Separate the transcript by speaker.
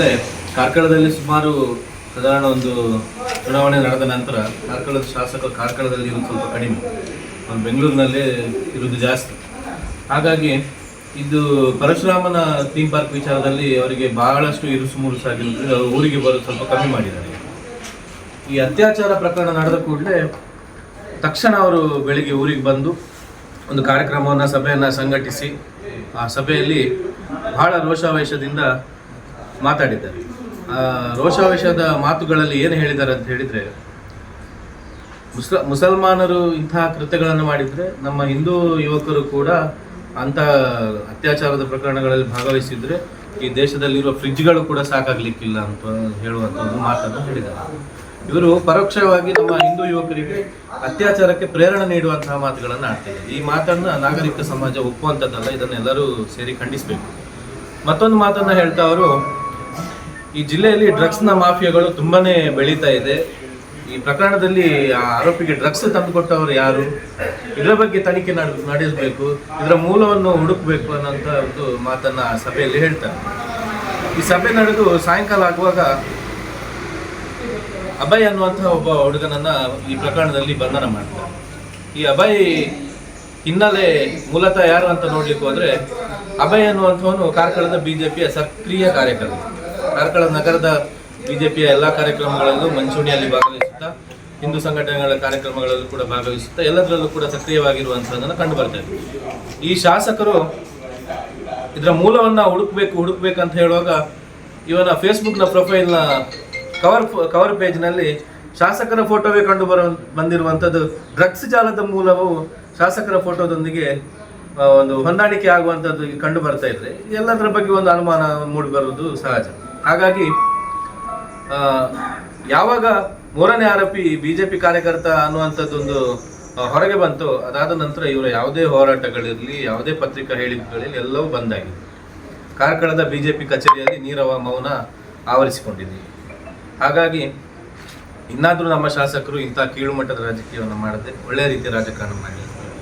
Speaker 1: ಕೂಡಲೇ ಕಾರ್ಕಳದಲ್ಲಿ ಸುಮಾರು ಸಾಧಾರಣ ಒಂದು ಚುನಾವಣೆ ನಡೆದ ನಂತರ ಕಾರ್ಕಳದ ಶಾಸಕರು ಕಾರ್ಕಳದಲ್ಲಿ ಇರೋದು ಸ್ವಲ್ಪ ಕಡಿಮೆ. ಬೆಂಗಳೂರಿನಲ್ಲಿ ಇರೋದು ಜಾಸ್ತಿ. ಹಾಗಾಗಿ ಇದು ಪರಶುರಾಮನ ಥೀಮ್ ಪಾರ್ಕ್ ವಿಚಾರದಲ್ಲಿ ಅವರಿಗೆ ಬಹಳಷ್ಟು ಇರುಸು ಮುರುಸಾಗಿ ಊರಿಗೆ ಬರೋದು ಸ್ವಲ್ಪ ಕಮ್ಮಿ ಮಾಡಿದ್ದಾರೆ. ಈ ಅತ್ಯಾಚಾರ ಪ್ರಕರಣ ನಡೆದ ಕೂಡಲೇ ತಕ್ಷಣ ಅವರು ಬೆಳಿಗ್ಗೆ ಊರಿಗೆ ಬಂದು ಒಂದು ಕಾರ್ಯಕ್ರಮವನ್ನು, ಸಭೆಯನ್ನು ಸಂಘಟಿಸಿ ಆ ಸಭೆಯಲ್ಲಿ ಬಹಳ ರೋಷಾವೇಶದಿಂದ ಮಾತಾಡಿದ್ದಾರೆ. ರೋಷಾವೇಶದ ಮಾತುಗಳಲ್ಲಿ ಏನು ಹೇಳಿದ್ದಾರೆ ಅಂತ ಹೇಳಿದರೆ, ಮುಸ್ಲ, ಮುಸಲ್ಮಾನರು ಇಂತಹ ಕೃತ್ಯಗಳನ್ನು ಮಾಡಿದರೆ ನಮ್ಮ ಹಿಂದೂ ಯುವಕರು ಕೂಡ ಅಂಥ ಅತ್ಯಾಚಾರದ ಪ್ರಕರಣಗಳಲ್ಲಿ ಭಾಗವಹಿಸಿದ್ರೆ ಈ ದೇಶದಲ್ಲಿರುವ ಫ್ರಿಜ್ಗಳು ಕೂಡ ಸಾಕಾಗ್ಲಿಕ್ಕಿಲ್ಲ ಅಂತ ಹೇಳುವಂಥ ಒಂದು ಮಾತನ್ನು ಹೇಳಿದ್ದಾರೆ. ಇವರು ಪರೋಕ್ಷವಾಗಿ ನಮ್ಮ ಹಿಂದೂ ಯುವಕರಿಗೆ ಅತ್ಯಾಚಾರಕ್ಕೆ ಪ್ರೇರಣೆ ನೀಡುವಂತಹ ಮಾತುಗಳನ್ನು ಆಡ್ತಿದ್ದಾರೆ. ಈ ಮಾತನ್ನು ನಾಗರಿಕ ಸಮಾಜ ಒಪ್ಪುವಂಥದ್ದಲ್ಲ, ಇದನ್ನೆಲ್ಲರೂ ಸೇರಿ ಖಂಡಿಸಬೇಕು. ಮತ್ತೊಂದು ಮಾತನ್ನು ಹೇಳ್ತಾ ಅವರು ಈ ಜಿಲ್ಲೆಯಲ್ಲಿ ಡ್ರಗ್ಸ್ನ ಮಾಫಿಯಾಗಳು ತುಂಬಾನೇ ಬೆಳೀತಾ ಇದೆ. ಈ ಪ್ರಕರಣದಲ್ಲಿ ಆರೋಪಿಗೆ ಡ್ರಗ್ಸ್ ತಂದುಕೊಟ್ಟವರು ಯಾರು? ಇದರ ಬಗ್ಗೆ ತನಿಖೆ ನಡ್- ನಡೆಸಬೇಕು, ಇದರ ಮೂಲವನ್ನು ಹುಡುಕಬೇಕು ಅನ್ನೋಂಥ ಒಂದು ಮಾತನ್ನ ಸಭೆಯಲ್ಲಿ ಹೇಳ್ತಾರೆ. ಈ ಸಭೆ ನಡೆದು ಸಾಯಂಕಾಲ ಆಗುವಾಗ ಅಭಯ್ ಅನ್ನುವಂಥ ಒಬ್ಬ ಹುಡುಗನನ್ನ ಈ ಪ್ರಕರಣದಲ್ಲಿ ಬಂಧನ ಮಾಡ್ತಾರೆ. ಈ ಅಭಯ್ ಹಿನ್ನೆಲೆ ಮೂಲತಃ ಯಾರು ಅಂತ ನೋಡ್ಲಿಕ್ಕೆ ಹೋದ್ರೆ ಅಭಯ್ ಅನ್ನುವಂಥವನು ಕಾರ್ಕಳದ ಬಿಜೆಪಿಯ ಸಕ್ರಿಯ ಕಾರ್ಯಕರ್ತ. ಕಾರ್ಕಳ ನಗರದ ಬಿಜೆಪಿಯ ಎಲ್ಲಾ ಕಾರ್ಯಕ್ರಮಗಳಲ್ಲೂ ಮಂಚೂಣಿಯಲ್ಲಿ ಭಾಗವಹಿಸುತ್ತಾ, ಹಿಂದೂ ಸಂಘಟನೆಗಳ ಕಾರ್ಯಕ್ರಮಗಳಲ್ಲೂ ಕೂಡ ಭಾಗವಹಿಸುತ್ತಾ, ಎಲ್ಲದರಲ್ಲೂ ಕೂಡ ಸಕ್ರಿಯವಾಗಿರುವಂತಹದನ್ನು ಕಂಡು ಬರ್ತಾ ಇದೆ. ಈ ಶಾಸಕರು ಇದರ ಮೂಲವನ್ನ ಹುಡುಕ್ಬೇಕು ಅಂತ ಹೇಳುವಾಗ ಇವನ ಫೇಸ್ಬುಕ್ನ ಪ್ರೊಫೈಲ್ನ ಕವರ್ ಕವರ್ ಪೇಜ್ನಲ್ಲಿ ಶಾಸಕರ ಫೋಟೋವೇ ಕಂಡು ಬರೋ ಬಂದಿರುವಂಥದ್ದು ಡ್ರಗ್ಸ್ ಜಾಲದ ಮೂಲವು ಶಾಸಕರ ಫೋಟೋದೊಂದಿಗೆ ಒಂದು ಹೊಂದಾಣಿಕೆ ಆಗುವಂಥದ್ದು ಕಂಡು ಬರ್ತಾ ಇದ್ರೆ ಎಲ್ಲದರ ಬಗ್ಗೆ ಒಂದು ಅನುಮಾನ ಮೂಡಿಬರುವುದು ಸಹಜ. ಹಾಗಾಗಿ ಯಾವಾಗ ಮೂರನೇ ಆರೋಪಿ ಬಿಜೆಪಿ ಕಾರ್ಯಕರ್ತ ಅನ್ನುವಂಥದ್ದೊಂದು ಹೊರಗೆ ಬಂತು, ಅದಾದ ನಂತರ ಇವರ ಯಾವುದೇ ಹೋರಾಟಗಳಿರಲಿ, ಯಾವುದೇ ಪತ್ರಿಕಾ ಹೇಳಿಕೆಗಳಿರಲಿ ಎಲ್ಲವೂ ಬಂದಾಗಿದೆ. ಕಾರ್ಕಳದ ಬಿಜೆಪಿ ಕಚೇರಿಯಲ್ಲಿ ನೀರವ ಮೌನ ಆವರಿಸಿಕೊಂಡಿದೆ. ಹಾಗಾಗಿ, ಇನ್ನಾದರೂ ನಮ್ಮ ಶಾಸಕರು ಇಂಥ ಕೀಳುಮಟ್ಟದ ರಾಜಕೀಯವನ್ನು ಮಾಡದೆ ಒಳ್ಳೆಯ ರೀತಿಯ ರಾಜಕಾರಣ ಮಾಡಲಿ